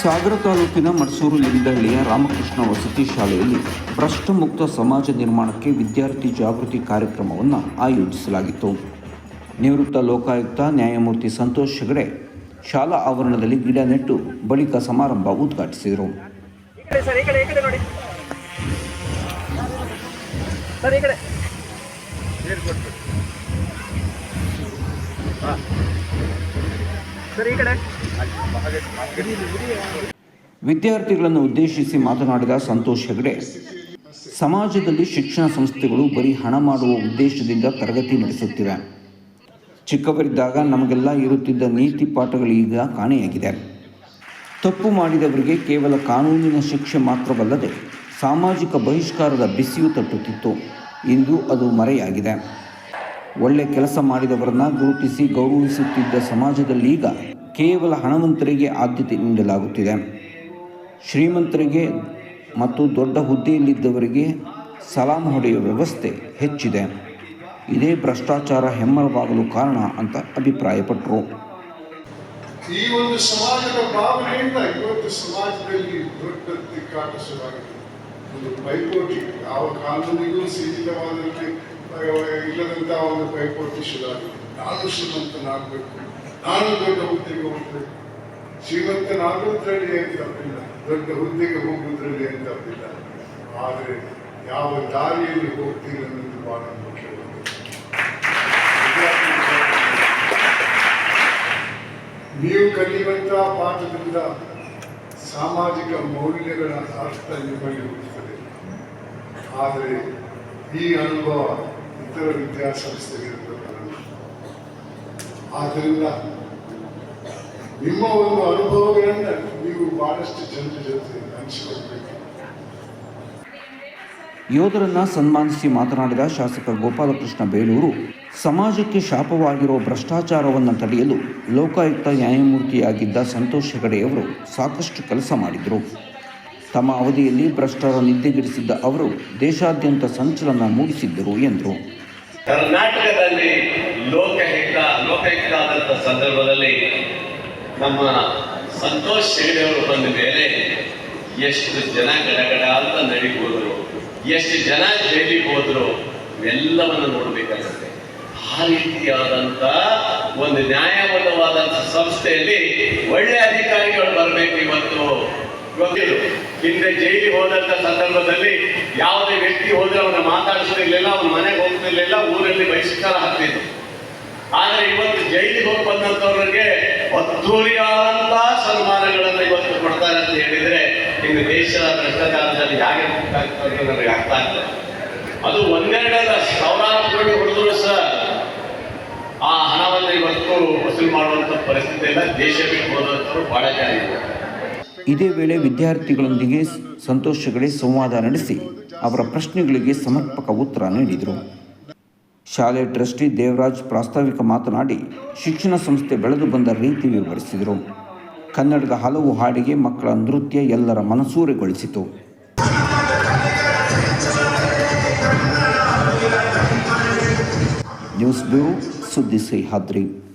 ಸಾಗರ ತಾಲೂಕಿನ ಮಡ್ಸೂರು ಲಿಂಗಹಳ್ಳಿಯ ರಾಮಕೃಷ್ಣ ವಸತಿ ಶಾಲೆಯಲ್ಲಿ ಭ್ರಷ್ಟ ಮುಕ್ತ ಸಮಾಜ ನಿರ್ಮಾಣಕ್ಕೆ ವಿದ್ಯಾರ್ಥಿ ಜಾಗೃತಿ ಕಾರ್ಯಕ್ರಮವನ್ನು ಆಯೋಜಿಸಲಾಗಿತ್ತು. ನಿವೃತ್ತ ಲೋಕಾಯುಕ್ತ ನ್ಯಾಯಮೂರ್ತಿ ಸಂತೋಷ್ ಹೆಗಡೆ ಶಾಲಾ ಆವರಣದಲ್ಲಿ ಗಿಡ ನೆಟ್ಟು ಬಳಿಕ ಸಮಾರಂಭ ಉದ್ಘಾಟಿಸಿದರು. ಈ ಕಡೆ ಸರ್ ವಿದ್ಯಾರ್ಥಿಗಳನ್ನು ಉದ್ದೇಶಿಸಿ ಮಾತನಾಡಿದ ಸಂತೋಷ್ ಹೆಗಡೆ, ಸಮಾಜದಲ್ಲಿ ಶಿಕ್ಷಣ ಸಂಸ್ಥೆಗಳು ಬರೀ ಹಣ ಮಾಡುವ ಉದ್ದೇಶದಿಂದ ತರಗತಿ ನಡೆಸುತ್ತಿವೆ. ಚಿಕ್ಕವರಿದ್ದಾಗ ನಮಗೆಲ್ಲ ಇರುತ್ತಿದ್ದ ನೀತಿ ಪಾಠಗಳು ಈಗ ಕಾಣೆಯಾಗಿದೆ. ತಪ್ಪು ಮಾಡಿದವರಿಗೆ ಕೇವಲ ಕಾನೂನಿನ ಶಿಕ್ಷೆ ಮಾತ್ರವಲ್ಲದೆ ಸಾಮಾಜಿಕ ಬಹಿಷ್ಕಾರದ ಬಿಸಿಯು ತಟ್ಟುತ್ತಿತ್ತು. ಇಂದು ಅದು ಮರೆಯಾಗಿದೆ. ಒಳ್ಳೆ ಕೆಲಸ ಮಾಡಿದವರನ್ನ ಗುರುತಿಸಿ ಗೌರವಿಸುತ್ತಿದ್ದ ಸಮಾಜದಲ್ಲೀಗ ಕೇವಲ ಹಣವಂತರಿಗೆ ಆದ್ಯತೆ ನೀಡಲಾಗುತ್ತಿದೆ. ಶ್ರೀಮಂತರಿಗೆ ಮತ್ತು ದೊಡ್ಡ ಹುದ್ದೆಯಲ್ಲಿದ್ದವರಿಗೆ ಸಲಾಂ ಹೊಡೆಯುವ ವ್ಯವಸ್ಥೆ ಹೆಚ್ಚಿದೆ. ಇದೇ ಭ್ರಷ್ಟಾಚಾರ ಹೆಮ್ಮರವಾಗಲು ಕಾರಣ ಅಂತ ಅಭಿಪ್ರಾಯಪಟ್ಟರು. ಈ ಒಂದು ಸಮಾಜದ ಭಾವನೆಯಿಂದ ಇವತ್ತು ಸಮಾಜದಲ್ಲಿ ದೊಡ್ಡ ಒಂದು ಪೈಪೋಟಿ ಯಾವ ಕಾನೂನಿಗೂ ಸೀಮಿತವಾದಂತೆ ಇಲ್ಲದಂತಹ ಒಂದು ಪೈಪೋಟಿ ಶುರುವಾಗಿದೆ ನಾನು ಶ್ರೀಮಂತನಾಗಬೇಕು ನಾನು ದೊಡ್ಡ ಹುದ್ದೆಗೆ ಹೋಗ್ಬೇಕು. ಶ್ರೀಮಂತನಾಗುವುದರಲ್ಲಿ ಏನು ತಪ್ಪಿಲ್ಲ ದೊಡ್ಡ ಹುದ್ದೆಗೆ ಹೋಗುವುದರಲ್ಲಿ ಏನು ತಪ್ಪಿಲ್ಲ ಆದರೆ ಯಾವ ದಾರಿಯಲ್ಲಿ ಹೋಗ್ತೀರಿ ಅನ್ನೋದು ಬಹಳ ನೀವು ಕಲಿಯುವಂತಹ ಪಾಠದಿಂದ ಸಾಮಾಜಿಕ ಮೌಲ್ಯಗಳ ಅರ್ಥ ನಿಮ್ಮಲ್ಲಿ ಹೋಗುತ್ತದೆ ಆದರೆ ಈ ಅನುಭವ ಇತರ ವಿದ್ಯಾಸಂಸ್ಥೆಗಳಿರ್ತದೆ ಆದ್ದರಿಂದ ನಿಮ್ಮ ಒಂದು ಅನುಭವಗಳನ್ನು ನೀವು ಬಹಳಷ್ಟು ಜನರ ಜೊತೆ ಹಂಚಿಕೊಳ್ಬೇಕು ಯೋಧರನ್ನ ಸನ್ಮಾನಿಸಿ ಮಾತನಾಡಿದ ಶಾಸಕ ಗೋಪಾಲಕೃಷ್ಣ ಬೇಲೂರು, ಸಮಾಜಕ್ಕೆ ಶಾಪವಾಗಿರೋ ಭ್ರಷ್ಟಾಚಾರವನ್ನು ತಡೆಯಲು ಲೋಕಾಯುಕ್ತ ನ್ಯಾಯಮೂರ್ತಿಯಾಗಿದ್ದ ಸಂತೋಷ್ ಹೆಗಡೆಯವರು ಸಾಕಷ್ಟು ಕೆಲಸ ಮಾಡಿದರು. ತಮ್ಮ ಅವಧಿಯಲ್ಲಿ ಭ್ರಷ್ಟರ ನಿದ್ದೆಗೆಡಿಸಿದ್ದ ಅವರು ದೇಶಾದ್ಯಂತ ಸಂಚಲನ ಮೂಡಿಸಿದ್ದರು ಎಂದರು. ಕರ್ನಾಟಕದಲ್ಲಿ ಲೋಕಹಿತ ಲೋಕಹಿತ ಆದಂಥ ಸಂದರ್ಭದಲ್ಲಿ ನಮ್ಮ ಸಂತೋಷ್ ಹೆಗಡೆ ಅವರು ಬಂದ ಮೇಲೆ ಎಷ್ಟು ಜನ ಗಡಗಡ ಅಂತ ನಡಿಬೋದ್ರು ಎಷ್ಟು ಜನ ಜೈಲಿಗೆ ಹೋದ್ರು ಎಲ್ಲವನ್ನು ನೋಡಬೇಕಾಗುತ್ತೆ. ಆ ರೀತಿಯಾದಂಥ ಒಂದು ನ್ಯಾಯಬದ್ಧವಾದಂಥ ಸಂಸ್ಥೆಯಲ್ಲಿ ಒಳ್ಳೆ ಅಧಿಕಾರಿಗಳು ಬರಬೇಕು ಇವತ್ತು. ಗೊತ್ತಿಲ್ಲ ಹಿಂದೆ ಜೈಲಿಗೆ ಹೋದಂತ ಸಂದರ್ಭದಲ್ಲಿ ಯಾವುದೇ ವ್ಯಕ್ತಿ ಹೋದ್ರೆ ಅವನ ಮಾತಾಡಿಸ್ತಿರ್ಲಿಲ್ಲ ಅವನ ಮನೆಗೆ ಹೋಗ್ತಿರ್ಲಿಲ್ಲ ಊರಲ್ಲಿ ಬಹಿಷ್ಕಾರ ಹಾಕ್ತಿದ್ರು. ಆದ್ರೆ ಇವತ್ತು ಜೈಲಿಗೆ ಹೋಗಿ ಬಂದಂತವ್ರಿಗೆ ಅದ್ದೂರಿಯಾದಂತ ಸನ್ಮಾನಗಳನ್ನು ಇವತ್ತು ಕೊಡ್ತಾರೆ ಅಂತ ಹೇಳಿದ್ರೆ ಇನ್ನು ದೇಶದ ಭ್ರಷ್ಟಾಚಾರದಲ್ಲಿ ಹೇಗೆ ಮುಕ್ತಾಗ್ತದೆ ನನಗೆ ಅರ್ಥ ಆಗ್ತದೆ ಅದು ಒಂದೆರಡಲ್ಲ, ಸಾವಿರಾರು ಕೋಟಿ ಹೊಡೆದ್ರು ಸಹ ಆ ಹಣವನ್ನು ಇವತ್ತು ವಸೂಲು ಮಾಡುವಂತ ಪರಿಸ್ಥಿತಿ ಇಲ್ಲ ದೇಶ ಬಿಟ್ಟು ಹೋದಂತವ್ರು ಬಹಳ ಜನ ಇದ್ದಾರೆ. ಇದೇ ವೇಳೆ ವಿದ್ಯಾರ್ಥಿಗಳೊಂದಿಗೆ ಸಂತೋಷಗಳೇ ಸಂವಾದ ನಡೆಸಿ ಅವರ ಪ್ರಶ್ನೆಗಳಿಗೆ ಸಮರ್ಪಕ ಉತ್ತರ ನೀಡಿದರು. ಶಾಲೆ ಟ್ರಸ್ಟಿ ದೇವರಾಜ್ ಪ್ರಾಸ್ತಾವಿಕ ಮಾತನಾಡಿ, ಶಿಕ್ಷಣ ಸಂಸ್ಥೆ ಬೆಳೆದು ಬಂದ ರೀತಿ ವಿವರಿಸಿದರು. ಕನ್ನಡದ ಹಲವು ಹಾಡಿಗೆ ಮಕ್ಕಳ ನೃತ್ಯ ಎಲ್ಲರ ಮನಸೂರೆಗೊಳಿಸಿತು. ನ್ಯೂಸ್ ಬ್ಯೂರೋ ಸುದ್ದಿ ಸಹ್ಯಾದ್ರಿ.